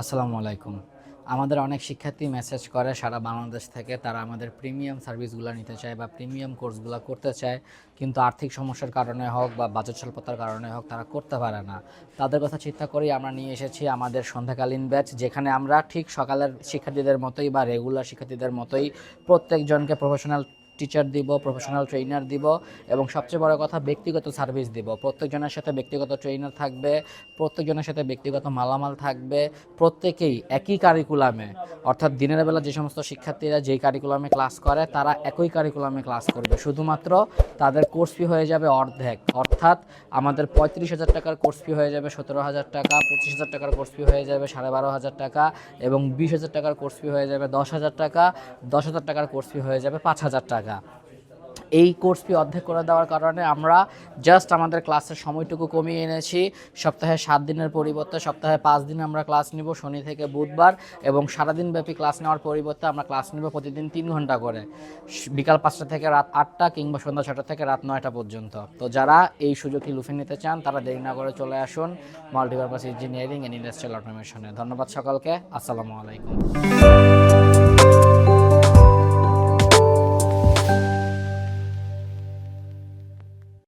আসসালামু আলাইকুম। আমাদের অনেক শিক্ষার্থী মেসেজ করে সারা বাংলাদেশ থেকে, তারা আমাদের প্রিমিয়াম সার্ভিসগুলো নিতে চায় বা প্রিমিয়াম কোর্সগুলো করতে চায়, কিন্তু আর্থিক সমস্যার কারণে হোক বা বাজেট স্বল্পতার কারণে হোক তারা করতে পারে না। তাদের কথা চিন্তা করেই আমরা নিয়ে এসেছি আমাদের সন্ধ্যাকালীন ব্যাচ যেখানে আমরা ঠিক সকালের শিক্ষার্থীদের মতোই বা রেগুলার শিক্ষার্থীদের মতোই প্রত্যেকজনকে প্রফেশনাল টিচার দিব প্রফেশনাল ট্রেনার দিব এবং সবচেয়ে বড় কথা ব্যক্তিগত সার্ভিস দিব। প্রত্যেকজনের সাথে ব্যক্তিগত ট্রেনার থাকবে, প্রত্যেকজনের সাথে ব্যক্তিগত মালামাল থাকবে, প্রত্যেকেই একই কারিকুলামে অর্থাৎ দিনের বেলা যে সমস্ত শিক্ষার্থীরা যেই কারিকুলামে ক্লাস করে, তারা একই কারিকুলামে ক্লাস করবে। শুধুমাত্র তাদের কোর্স ফি হয়ে যাবে অর্ধেক। অর্থাৎ আমাদের পঁয়ত্রিশ হাজার টাকার কোর্স ফি হয়ে যাবে সতেরো হাজার টাকা, পঁচিশ হাজার টাকার কোর্স ফি হয়ে যাবে সাড়ে বারো হাজার টাকা এবং বিশ হাজার টাকার কোর্স ফি হয়ে যাবে দশ হাজার টাকা, দশ হাজার টাকার কোর্স ফি হয়ে যাবে পাঁচ হাজার টাকা। এই কোর্স ফি অর্ধেক করে দেওয়ার কারণে আমরা জাস্ট আমাদের ক্লাসের সময়টুকু কমিয়ে এনেছি। সপ্তাহে সাত দিনের পরিবর্তে, সপ্তাহে পাঁচ দিন আমরা ক্লাস নিব শনি থেকে বুধবার এবং সারাদিন ব্যাপী ক্লাস নেওয়ার পরিবর্তে আমরা ক্লাস নিব প্রতিদিন তিন ঘণ্টা করে। বিকাল পাঁচটা থেকে রাত আটটা কিংবা সন্ধ্যা ছটা থেকে রাত নয়টা পর্যন্ত। তো যারা এই সুযোগটি লুফে নিতে চান, তারা দেরি না করে চলে আসুন মাল্টিপারপাস ইঞ্জিনিয়ারিং অ্যান্ড ইন্ডাস্ট্রিয়াল অটোমেশনে ধন্যবাদ সকলকে, আসসালামু আলাইকুম।